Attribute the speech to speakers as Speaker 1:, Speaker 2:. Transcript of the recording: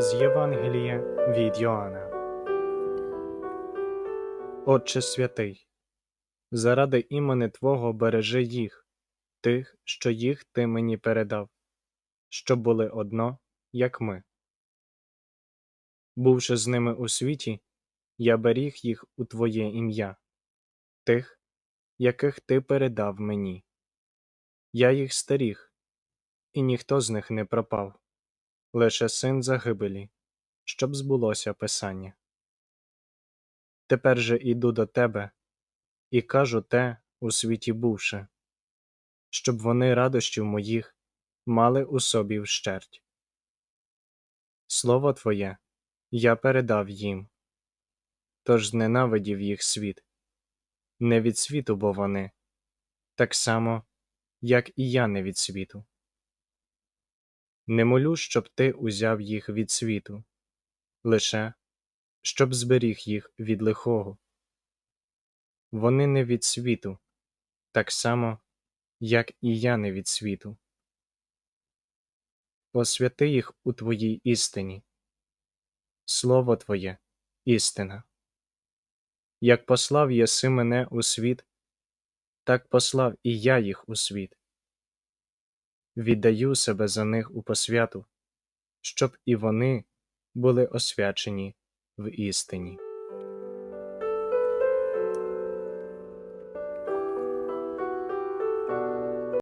Speaker 1: З Євангелія від Йоанна. Отче святий, заради імени Твого бережи їх, тих, що їх ти мені передав, щоб були одно, як ми. Бувши з ними у світі, я беріг їх у Твоє ім'я, тих, яких ти передав мені. Я їх стеріг, і ніхто з них не пропав лише син загибелі, щоб збулося Писання. Тепер же іду до тебе і кажу те у світі бувши, щоб вони радощів моїх мали у собі вщерть. Слово Твоє я передав їм, тож зненавидів їх світ, не від світу бо вони, так само, як і я не від світу. Не молю, щоб ти узяв їх від світу, лише щоб зберіг їх від лихого. Вони не від світу, так само, як і я не від світу. Посвяти їх у Твоїй істині. Слово Твоє істина. Як послав єси мене у світ, так послав і я їх у світ віддаю себе за них у посвяту, щоб і вони були освячені в істині.